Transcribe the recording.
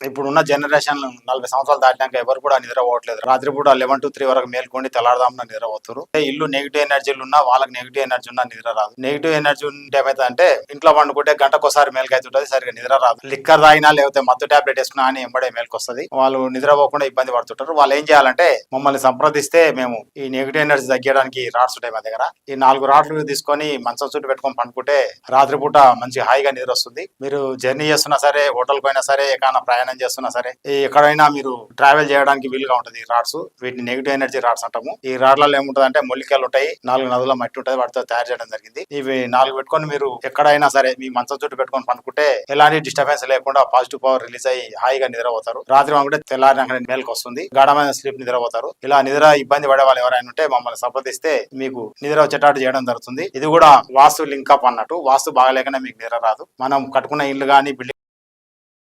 ఇప్పుడు ఉన్న జనరేషన్ నలభై సంవత్సరాలు దాటినాక ఎవరు కూడా నిద్ర పోవట్లేదు రాత్రిపూట లెవెన్ టు త్రీ వరకు మేల్కొని తెల్లారదామున నిద్ర పోతారు ఇల్లు నెగిటివ్ ఎనర్జీలు ఉన్నా వాళ్ళకి నెగిటివ్ ఎనర్జీ ఉన్నా నిద్ర రాదు. నెగిటివ్ ఎనర్జీ ఉంటే ఏమైతే అంటే ఇంట్లో పండుకుంటే గంటకోసారి మేల్కైతుంటది సరిగా నిద్ర రాదు. లిక్కర్ తాగినా లేకపోతే మత్తు టాబ్లెట్ వేసుకున్నా అని ఎంబడే మేల్కొస్తుంది. వాళ్ళు నిద్ర పోకుండా ఇబ్బంది పడుతుంటారు. వాళ్ళు ఏం చేయాలంటే మమ్మల్ని సంప్రదిస్తే మేము ఈ నెగిటివ్ ఎనర్జీ తగ్గడానికి రాడ్స్ ఉంటాయి మా దగ్గర. ఈ నాలుగు రాడ్లు తీసుకొని మంచం చుట్టూ పెట్టుకొని పండుకుంటే రాత్రిపూట మంచి హాయిగా నిద్ర వస్తుంది మీరు జర్నీ చేస్తున్నా సరే హోటల్ పోయినా సరే ఎక్కడైనా ప్రయాణం చేస్తున్నా సరే. ఎక్కడైనా మీరు ట్రావెల్ చేయడానికి వీలుగా ఉంటుంది ఈ రాడ్స్. వీటిని నెగిటివ్ ఎనర్జీ రాడ్స్ అంటాము. ఈ రాడ్లలో ఏముంటుంది అంటే మొలికలు ఉంటాయి నాలుగు నదుల మట్టి ఉంటుంది వాటితో తయారు చేయడం జరిగింది. ఇవి నాలుగు పెట్టుకొని మీరు ఎక్కడైనా సరే మీ మంచం చుట్టూ పెట్టుకొని పనుకుంటే ఎలాంటి డిస్టర్బెన్స్ లేకుండా పాజిటివ్ పవర్ రిలీజ్ అయ్యి హాయిగా నిద్రపోతారు. రాత్రి కూడా తెల్లారినాక మేల్కి వస్తుంది. గాఢమైన స్లీప్ నిద్రపోతారు. ఇలా నిద్ర ఇబ్బంది పడే వాళ్ళు ఎవరైనా ఉంటే మమ్మల్ని సంప్రదిస్తే మీకు నిద్ర వచ్చేటట్టు చేయడం జరుగుతుంది. ఇది కూడా వాస్తు లింకప్ అన్నట్టు. వాస్తు బాగాలేకనే మీకు నిద్ర రాదు. మనం కట్టుకున్న ఇల్లు కానీ బిల్డింగ్